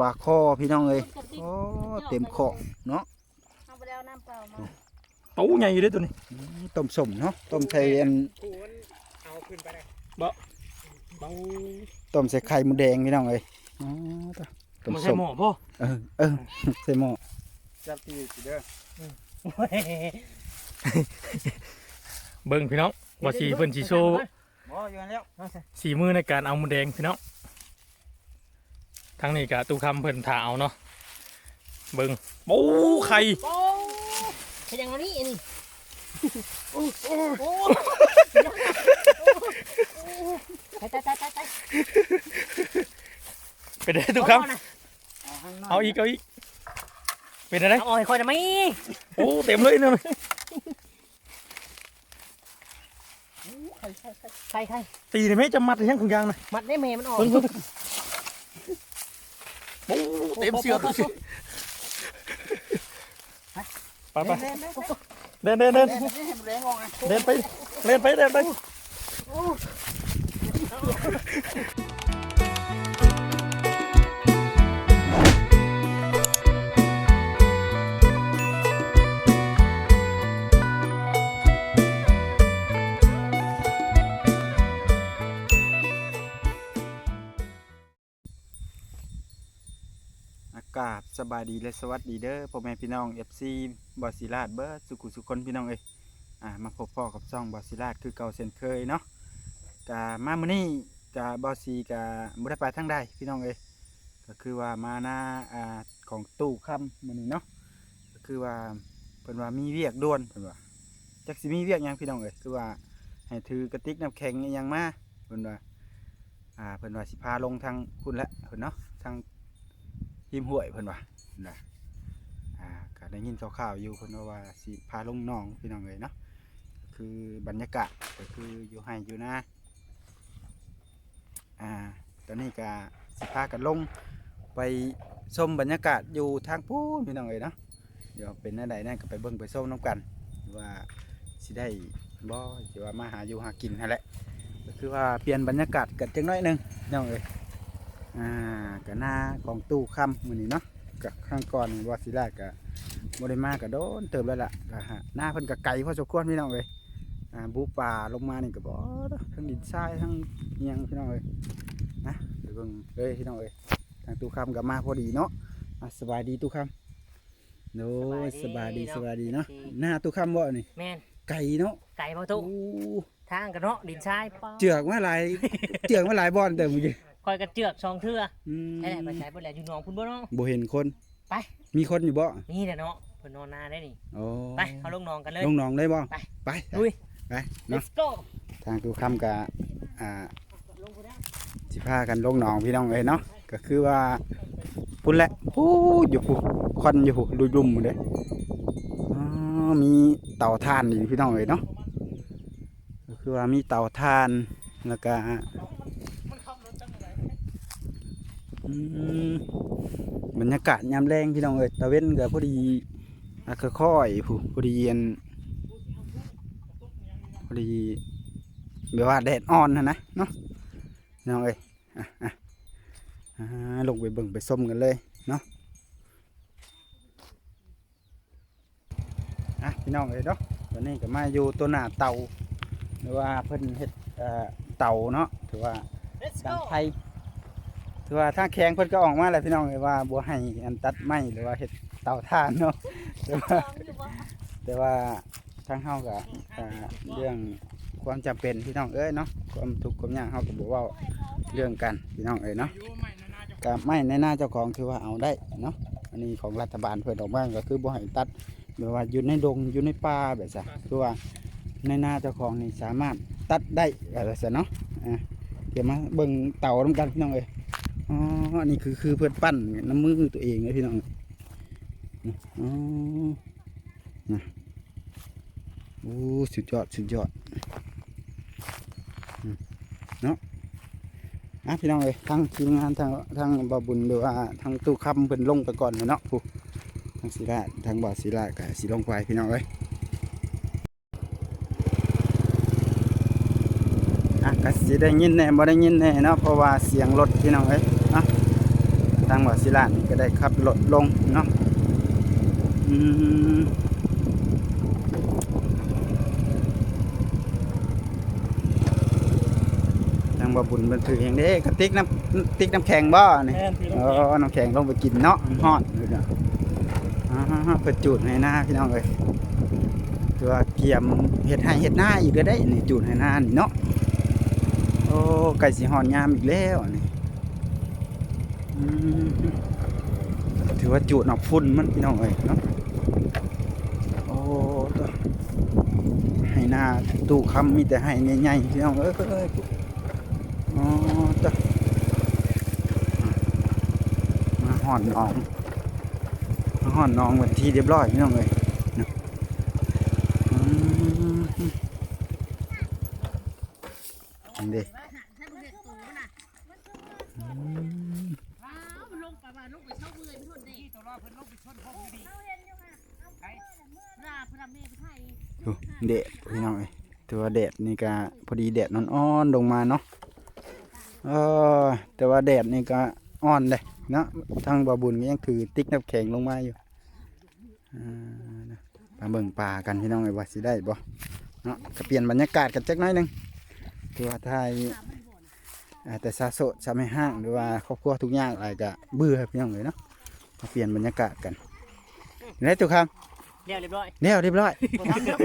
ปลาคอพี่น้องเอ้ยโอ้เต็มคอกเนาะเอาไปแล้วน้ำเปล่ามาตู้ใหญ่อยู่เด้อตัวนี้อืมต้มสมเนาะต้มใส่อันเอาขึ้นไปได้เบาต้มใส่ไข่หมูแดงพี่น้องเอ้ยอ๋อตะต้มมันสใช่มหม้อพ่อเออเออใส่หม้อจับตีสิเด้อเบิ่งพี่น้องว่าสีเพิ่นสิโชว์บ่อยู่นั่นแล้วสีมือในการเอาหมูแดงพี่น้อง ทั้งนี้กะตู้คำเพิ่นถ่าเอาเนาะเบิ่งโอ้ไข่โอ้ขยังอันนี้อันนี้โอ้โอ้ตายตายตายตายตายเป็นได้ตู้คำเอาอีกเอาอีกเป็นอะไรเอาอ่อยคอยนะไหมโอ้เต็มเลยเนี่ยใครใครตีนี่ไม่จะมัดยังคุณยางนะมัดได้แม่มันออก เบิ่งเบิ่งโอ้เต็มเสือตัวสิไปไปเล่นเล่นเดินเดินเดินเล่นให้มันแรงออกไงเดินไปเดินไปเดินไป สบายดีและสวัสดีเด้อพ่อแม่พี่น้อง FC บอสิลาดเบิร์ดสุขุสุคนพี่น้องเอ้ยอ่ามาพบพ่อกับช่องบอสิลาดคือเก่าเช่นเคยเนาะกะมามื้อนี้กะบอสีกะบ่ได้ไปทางใดพี่น้องเอ้ยก็คือว่ามาหน้าอ่าของตู้ค่ำมื้อนี้เนาะก็คือว่าเพิ่นว่ามีเวียกด่วนเพิ่นว่าจักสิมีเวียกหยังพี่น้องเอ้ยคือว่าให้ถือกระติกน้ำแข็งอิหยังมาเพิ่นว่าอ่าเพิ่นว่าสิพาลงทางคุณละเพิ่นเนาะทาง หิมห่วยเพิ่นว่านะอ่าก็ได้ยินข่าวๆอยู่เพิ่นว่าสิพาลงหนองพี่น้องเลยเนาะคือบรรยากาศก็คืออยู่ให้อยู่นะอ่าตอนนี้ก็สิพากันลงไปชมบรรยากาศอยู่ทางพูนพี่น้องเลยเนาะเดี๋ยวเป็นอะไรนั่นก็ไปเบิ่งไปส้มน้ำกัน ว่าสิได้บ่สิว่ามาหาอยู่หากินนั่นแหละก็คือว่าเปลี่ยนบรรยากาศกันจังน้อยหนึงพี่น้องเอ้ย อ่ากับหน้าของตู้ค่ำมือนี้เนาะกับข้างก่อนวาสิลากับโมได้มากับโดนเติมแล้วล่ะก็ฮะหน้าเพิ่นกับไก่พอสมควรพี่น้องเลยอ่าบูป่าลงมานี่ก็บ่ทั้งดินทรายทั้งอิหยังพี่น้องเลยนะเดี๋ยวเบิ่งเลยพี่น้องเลยทางตู้ค่ำกับมาพอดีเนาะอะสบายดีตู้ค่ำโน้ยสบายดีสบายดีเนาะหน้าตู้ค่ำบ่นี่แม่นไก่เนาะไก่มาตุโอ้ทางกันเนาะดินทรายป้าเจือกมาหลายเจือกมาหลายบ่อนเติมเมื่อกี้ คอยกระเจือกสองเทื่ออืมไอ้ไหนไปใช้บ่แหละอยู่หนองพุ่นบ่เนาะบ่เห็นคนไป มีคนอยู่บ่นี่แหละเนาะเพิ่นนอนนาได้นี่โอ้ไปเขาลงหนองกันเลย ลงหนองได้บ่ไป ไปลุย ไปเนาะ let's go ทางตูคำกับอ่าลงพุ่นนะสิพากันลงหนองพี่น้องเลยเนาะก็คือว่าพุ่นแหละพูดอยู่ผู้ควันอยู่ผู้ลุยลุ่มๆเลยอ๋อมีเตาถ่านอยู่พี่น้องเลยเนาะก็คือว่ามีเตาถ่านแล้วก็อืม บรรยากาศยามแรงพี่น้องเอ้ยตะเว้นก็พอดีอะค่อยๆผู้พอดีเย็นพอดีแบบว่าแดดอ่อนนะนะเนาะพี่น้องเอ้ยอะอะอ่าลงไปเบิ่งไปส้มกันเลยเนาะอะพี่น้องเอ้ยเนาะตอนนี้ก็มาอยู่ตัวหน้าเตาหรือว่าเพิ่นเฮ็ดเอ่อเตาเนาะถือว่า let's ดัง go ไทย ถือว่าถ้าแข็งเพิ่นก็ออกมาแล้วพี่น้องเลยว่าบัวให้อันตัดไม้หรือว่าเฮ็ดเตาถ่านเนาะแต่ว่าแต่ว่าทางเฮาก็อ่าเรื่องความจำเป็นพี่น้องเอ้ยเนาะความทุกข์ความยากเฮาก็บ่เว้าเรื่องกันพี่น้องเอ้ยเนาะก็ไม้ในหน้าเจ้าของถือว่าเอาได้เนาะอันนี้ของรัฐบาลเพิ่นออกมาก็คือบ่ให้ตัดแบบว่าอยู่ในดงอยู่ในป่าแบบซะคือว่าในหน้าเจ้าของนี่สามารถตัดได้แบบซะเนาะอ่าเดี๋ยวมาเบิ่งเต่าน้ำกันพี่น้องเอ้ย อันนี้คือคือเพื่อนปั้นน้ำมือตัวเองเลยพี่น้องอ๋อนะโอ้สุดยอดสุดยอดเนาะอะพี่น้องเอ้ยทางทีมงานทางทางบาบุญหรือว่าทางตู้คำเพิ่นลงไปก่อนเลยเนาะผู้ทางศิลาทางบ่อศิลากับศิลงไปพี่น้องเอ้ยอะก็สิได้ยินแน่บ่ได้ยินแน่เนาะเพราะว่าเสียงรถพี่น้องเอ้ย ทางบ่อศิลานี่ก็ได้ขับรถลงเนาะอืมทางบ่อบุญมันถืออย่างเด้กระติกน้ำติ๊กน้ำแข็งบ่นี่แม่นพี่น้เอองอน้ำแข็งลงไปกินเนาะฮอดเลยเนาะอ่าเปิดจูดให้หน้าพี่น้องเลยตัวาเกียมเฮ็ดให้เฮ็ดหน้าอีกก็ได้นี่จูดให้หน้านี่เนาะโอ้ไก่สีหอนงามอีกแล้วนี่อืม ถือว่าจูดออกฝุ่นมันพี่น้องเลยเนาะโอ้ตัวให้หน้าตู้คำมีแต่ให้ใหญ่ๆพี่น้องเอ้ยอ๋อตัวมาห่อนน้องมาห่อนน้องวันที่เรียบร้อยพี่น้องเลยนะอืมอันเด้ม มันลงไปว่าลงไปเช่าเบื่อไปทนได้ตั วรอเพิ่นลงไปชนพงอยู่ดีราพระเมฆไทยดูเดดพี่น้องเลยถือว่าแดดนี่ก็พอดีแดดนอนอ่อนๆลงมาเนาะเออแต่ว่าแดดนี่ก็อ่อนเลยเนาะทางบาบุญก็ยังถือติ๊กน้ำแข็งลงมาอยู่อ่านะมาเบิ่งปลากันพี่น้องเลยว่าสิได้บ่เนาะก็เปลี่ยนบรรยากาศกันจักหน้อยหนึงถือว่าไทยอ่าแต่ซาโซะซาไม่ห้างหรือว่าครอบครัวทุกอย่างอะไรก็เบื่อพี่น้องเลยเนาะ มาเปลี่ยนบรรยากาศกันได้ตุกครับเรียบเรียบร้อยเรียบเรียบร้อยบ่ทำแล้ว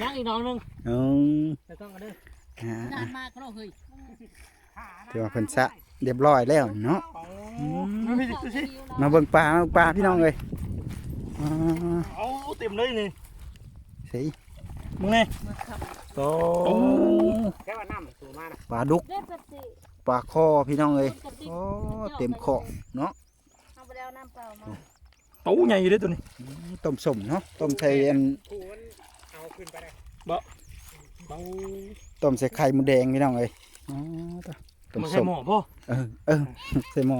ยังอีกน้องนึงอืมไปกล้องกันเด้ออ่านานมากก็เนาะเฮ้ยถือว่าเพิ่นสะเรียบร้อยแล้วเนาะอืมมาเบิ่งปลามาเบิ่งปลาพี่น้องเลยอ่าเอาเต็มเลยนี่สิมึงไงโอ้แค่ว่าน้ำสูงมากนะปลาดุกเล่นแบบสิปลาคอพี่น้องเลยกับสิโอ้เต็มคอเนาะ เอาไปแล้วน้ำเปล่ามาโตใหญ่อยู่เด้อตัวนี้ต้มสมเนาะต้มใส่อันกูมันเอาขึ้นไปได้เบาต้มใส่ไข่หมูแดงพี่น้องเลยอ๋อต้ต้มมันสใช่มหมอพ่อเออเออใส่หม้อ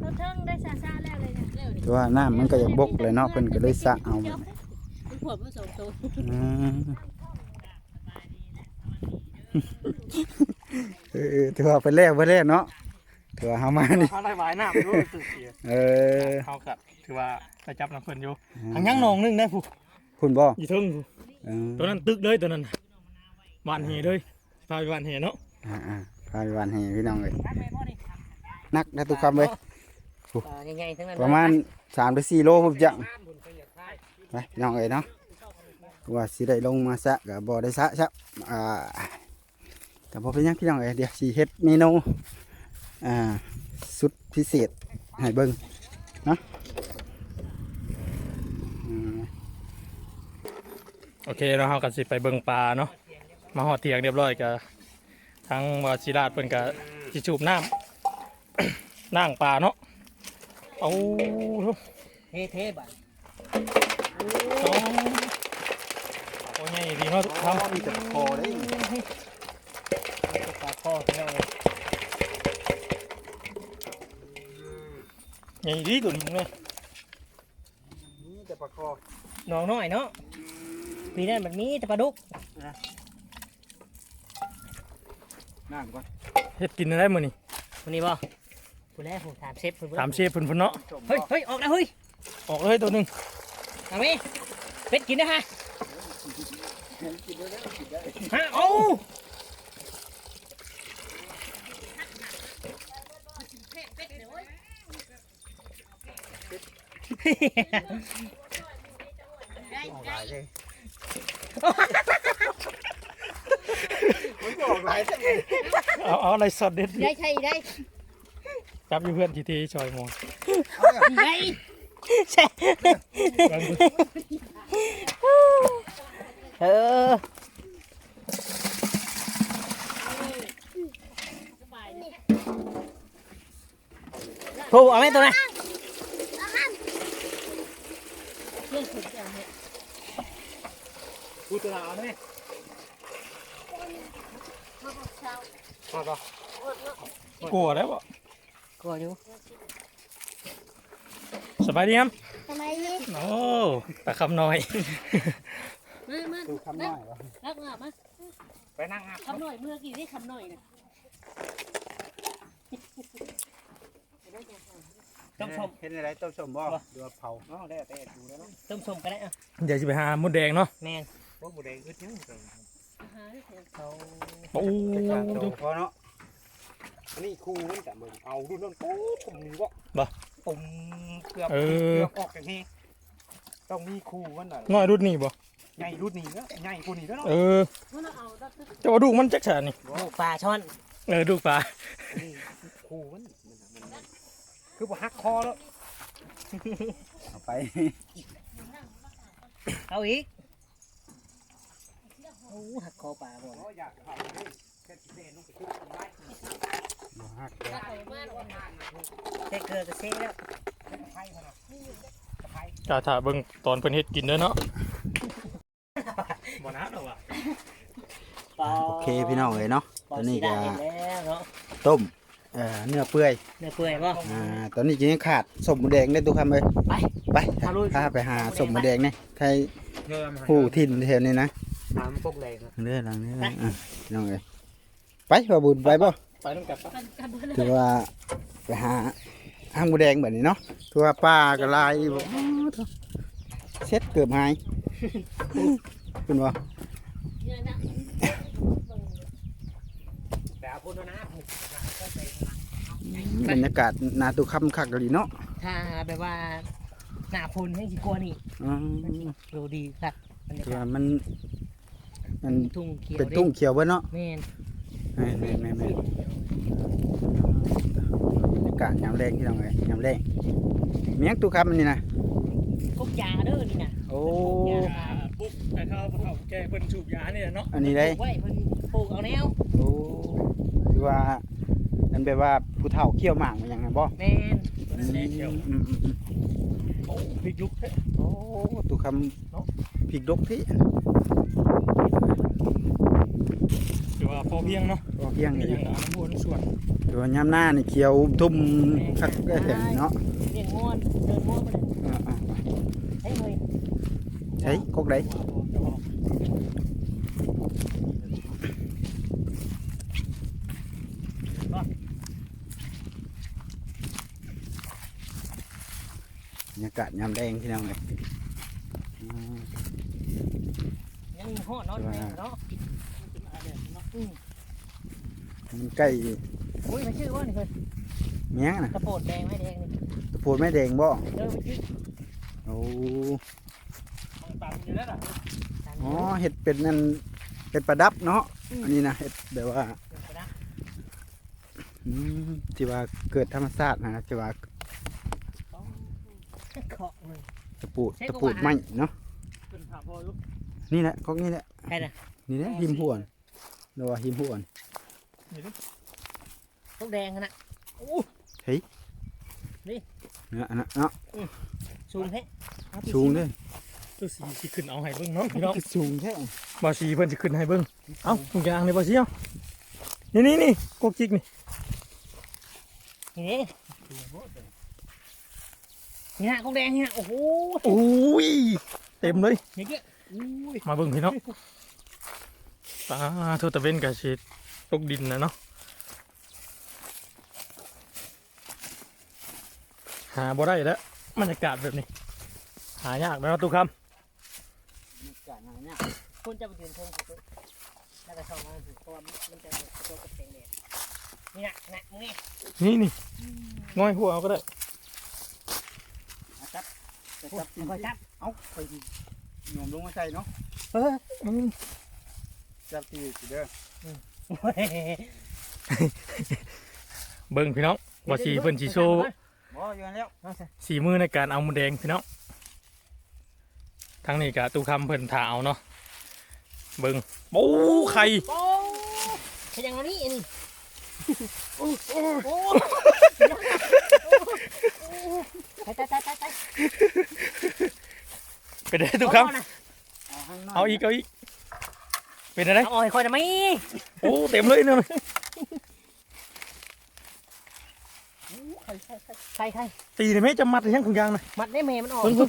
เขาเทิงได้ซาซาแล้วเลยเนี่ยเร็วดิแต่ว่าน้ำมันก็อยากบกเลยเนาะเพิ่นก็เลยสะเอามันขวดมันสองตัวอืมเออเออถือว่าไปแล้วไปแล้วเนาะ ถือว่าเฮามานี่เขาได้หวายน้ำด้วยสึกเสียเออเขากับถือว่าไปจับน้ำเพิ่นอยู่ทางยังหนองนึงได้ผู้คุณบ่อยู่เทึงผู้เออตัวนั้นตึกเลยตัวนั้นน่ะหวานเหเลยพาไปหวานเหเนาะอ่าอ่าพาไปวันให้พี่น้องเลยรักแม่พ่อดินักได้ตุกคำเลยอ่าใหญ่ๆทั้งนั้นประมาณสามถึงสี่โลผมจะน้ำบุญเพิ่นอยากได้ไปพี่น้องเลยเนาะว่าสิได้ลงมาซะกับบ่ได้ซะซะอ่าแต่พอเป็นหยังพี่น้องเลยเดี๋ยวสิเฮ็ดเมนู อ่าสุดพิเศษให้เบิ่งเนาะโอเคเราเฮากันสิไปเบิงปลาเนาะมาหอดเถียงเรียบร้อยกับทั้งวาชิราชเพิ่นกับจิจูบน้ำนั่งปลาเนาะเอาเท่เทบ่ะโอ้โอ้ใหญ่ดีเนาะทุกท่านมีแต่คอได้ปลาคอพี่น้อเลย ใหญ่ดีตัวนี้เลยมีแต่ปลาคอน้องน้อยเนาะปีนั้นแบบนี้แต่ปลาดุกน้ำก่อนเฮ็ดกินได้มื้อนี้คนนี้บ่ผู้แรกผมถามเชฟเพิ่นบ่ถามเชฟเพิ่นพุ่นเนาะเฮ้ยเฮ้ยออกแล้วเฮ้ยออกเลยตัวหนึงเอาไหมเป็ดกินนะฮะฮะโอ้ เอาเอาอะไรสดเด็ดได้ใช่ได้จับอยู่เพื่อนทีทีชอยหมอได้ใช่เบิ่งดูเออโทรเอาไหมตัวนั้ นกูตัวเอาไหมมาก็กลัวแล้วบ่กลัวอยู่สบายดีครับทำไมนี่โอ้ตะคำน้อย มามาดูคำน้อยวะรักงามาไปนั่งอาบคำหน่อยเมื่อกี้ได้คำหน่อยนะ ต้มส้มเห็นอะไรต้มส้มบ่หรือว่าเผาอ๋อได้แต่ดูแล้วเนาะต้มส้มก็ได้อะเดี๋ยวจะไปหามดแดงเนาะแมนว่าหมูแดงอึดยังจังเขาโอ้จะขาดโตพอเนาะอันนี้ครูมันจะมึงเอาดูนั่นโอ้ผมนี่วะบ่ผมเกือบเออเกือบออกจากนี้ต้องมีครูมันน่ะน้อยรุ่นนี้บ่ใหญ่รุ่นนี้แล้วใหญ่กูนี่แล้วเนาะเออจะว่าดูกมันจักฉานี่ลูกปลาช่อนเออดูกปลานี่ครูมันมันมันมัน คือบ่หักคอแล้ว เอาไปเอาอีกโอ้หักคอปลาบ่อ๋ออยากเอาเลยแค่สิเล่นลงไปทุบทำไมบ่ฮักแต่เกลือก็เซ่แล้วไพ่ขนาดไพ่กาถ่าเบิ่งตอนเพิ่นเฮ็ดกินเด้อเนาะบ่นะดอกว่ะโอเคพี่น้องเอ้ยเนาะปลาตัวนี้สีก็ดาเห็นแล้วเนาะต้ม เอ่อเนื้อเปื่อยเนื้อเปื่อยบ่อ่าตอนนี้จะยังขาดสมหมูแดงได้ตัวคำเลยไป ไปพาลุย พาไปหาสมหมูแดงเนี่ยใครเงินมาผู้ถิ่นแถวนี้นะถามพวกแรงนะเรื่องหลังนี้นะอะพี่น้องเอ้ยไปบ่บุญไปบ่ไปนำกันปะถือว่าไปหาหางหมูแดงแบบนี้เนาะถือว่าป้าก็ลายบ่อ้าวเถอะเช็ดเกือบหาย เป็นบ่ แต่เอาพูดแล้วนะ บรรยากาศนาตุคำคักกะลีเนาะถ้าแบบว่าหน้าฝนให้สิกลัวนี่อ๋อดูดีครับบรรยาถือกาศว่ามันมันทุ่งเขียวเป็นทุ่งเขียวเบิ่เนาะแม่นแม่นแม่นแม่นแม่นบรรยากาศยามแรงที่น้องเอ้ยยามแรงมีหยังตุคำอันนี่นะกุ๊กยาเด้อนี่น่ะโอ้ปุ๊บแต่เขาเขาแกเพิ่นสูบยานี่แหละเนาะอันนี้ได้ปลูกไว้เพิ่นปลูกเอาแนวโอ้คือว่า มันแบบว่าผู้เฒ่าเคี่ยวหมากมันยังไงบ่แม่นอืมอืมอืมอืมโอ้พริกลุกเด้อโอ้ตุคำพริกดกที่ถือว่าพอเพียงเนาะพอเพียงมีนี่อย่างน้ำวนส่วนถือว่ายามหน้านี่เขียวทุ่มคักได้แข็งเนาะเลี้ยงม่วนเดินม่วนมาเลยอ่าอ่าเฮ้ยเฮ้ยใช้กกไดบรรยากาศยามแดงที่น้องเลยอืมยังมีฮอดเนาะแม่เนาะอืมมันใกล้อุ้ยมันชื่อว่านี่เพิ่นเมียงนะกระโปดแดงไหมแดงนี่ตะโพนแม่แดงบ่เออมันชื่อโอ้ตามอยู่แล้วล่ะตามอ๋อนี้เห็ดเป็นนั่นเป็นประดับเนาะอันนี้นะเห็ดแบบว่าเดี๋ยวไปนะอืมที่ว่าเกิดธรรมชาตินะที่ว่า เคาะเลยตะปูดใช่ตะก็ปูดว่าไม้เนาะเป็นถามพอลุกนี่แหละก็นี่แหละใครน่ะนี่แหละหิมหวนหรือว่าหิมหวน พวกแดงขนาดเนาะอันนั้นเนาะซูมให้สูงเด้อตัวสีสิขึ้นเอาให้เบิ่งเนาะพี่น้องสูงแท้บ่สีเพิ่นสิขึ้นให้เบิ่งเอ้าถุงยางนี่บ่สิเอ้านี่นี่นี่กกจิกนี่นี่ นี่ฮะพวกแดงนี่ฮะโอ้โหโอ้ยเต็มเลยอย่างเงี้ยอุ้ยมาเบิ่งพี่น้องตาโทตะเวนกับชีตกดินนะเนาะหาบ่ได้แล้วบรรยากาศแบบนี้ หายากแล้วทุกคคุณจะไปยืนทงกับแล้วก็ชอบมาถึงเพราะว่ามันจะตัวกับแสงแดดนี่นะนะมึงนี่ำนี่นี่ง่อยหัวเอาก็ได้จับ จะจับคอยจับเอาไปหน่วมลงมาใส่เนาะเอออืมจับตีสิเด้อเบิ่งพี่น้องว่าสีเพิ่นสีโชว์บ่อยู่นั่นแล้วสีมือในการเอาหมูแดงพี่น้องทั้งนี้กับตู้คำเพิ่นถาเอาเนาะเบิ่งโอ้ไข่โอ้ขยังนี้อันนี้โอ้โอ้ ไปไปไปไปไปเป็นไงตู้คำเอาข้งเอาอีกเอาอีกเป็นอะไรเอาอ่อยคอยจะไม่โอ้เต็มเลยเนี่ยใครใครตีเลยไหมจะมัดยังถุงยางนะมัดได้เมย์มันออกเบิ่งเบิ่ง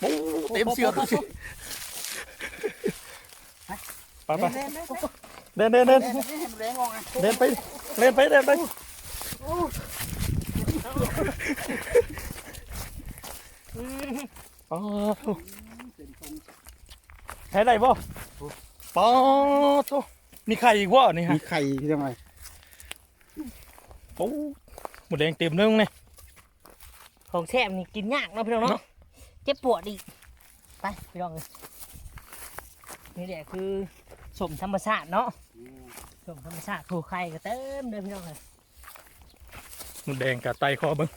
โอ้เต็มเสือเลยไปไปเล่นเล่นเดินเดินเดินเดินไปเดินไปเดินไป อ๋อใช้ได้บ่ปอโทมีไข่อีกบ่นี่ฮะมีไข่ที่ทำไมโอ้หมดแดงเต็มเนึงนี่ของแซ่บนี่กินยากเนาะพี่น้องเนาะเนาะเจ็บปวดอีกไปพี่น้องเลยนี่แหละคือสมธรรมชาติเนาะสมธรรมชาติถูกใครก็เต็มเลยพี่น้องเลยหมด แดงกับไตคอเบิ่ง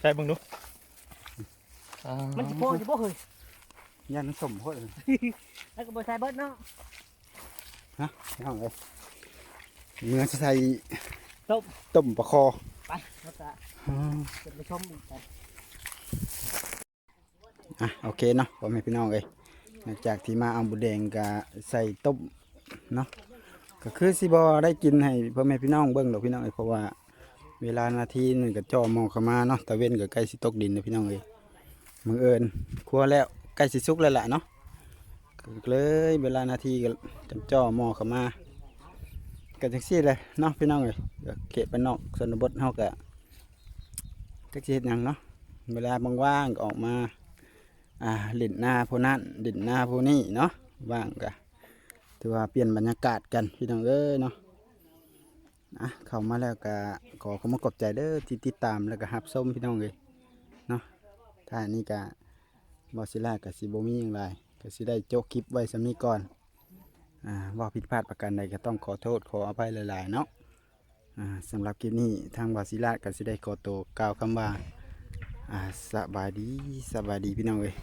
ใช่เบิ่งดูอ่ามันจะโป้จะโป้เฮ้ยยันสมโพดเลยแล้วก็บใส่เบิดเนาะเอาเลยเนื้อจะใส่ต้มต้มปลาคอไปแล้วก็จะไปชมอีกไปอะโอเคเนาะพ่อแม่พี่น้องเอ้ยหลังจากที่มาเอาบุแดงกับใส่ต้มเนาะ ก็คือสิบอได้กินให้พ่อแม่พี่น้องเบิ่งดอกพี่น้องเอ้ยเพราะว่า เวลานาทีหนึ่งก็จ่อมองเข้ามาเนาะตะเวนก็ใกล้สิตกดินนะพี่น้องเอ้ยมือเอิญครัวแล้วใกล้สิสุกแล้วล่ะเนาะเลยเวลานาทีก็จำจ่อมองเข้ามาก็จังซี่เลยเนาะพี่น้องเอ้ยก็เขตบ้านนอกชนบทเฮาก็จักสิเฮ็ดหยังเนาะเวลาว่างๆก็ออกมาอ่าเล่นหน้าผู้นั่นเล่นหน้าผู้นี่เนาะว่างกะ ถือว่าเปลี่ยนบรรยากาศกันพี่น้องเอ้ยเนาะอะเข้ามาแล้วก็ขอขอบคุณขอบใจเด้อที่ติดตามแล้วก็รับชมพี่น้องเลยเนาะถ้านนี้ก็บอสิล่ากับสิโบมีอย่างไรก็สิได้โจกคลิปไว้สำนี้ก่อนอ่าว่าผิดพลาดประการใดก็ต้องขอโทษขออภัยหลายๆเนาะอ่าสำหรับคลิปนี้ทางบอสิล่าก็สิได้ขอตัวกล่าวคำว่าอ่าสบายดีสบายดีพี่น้องเอ้ย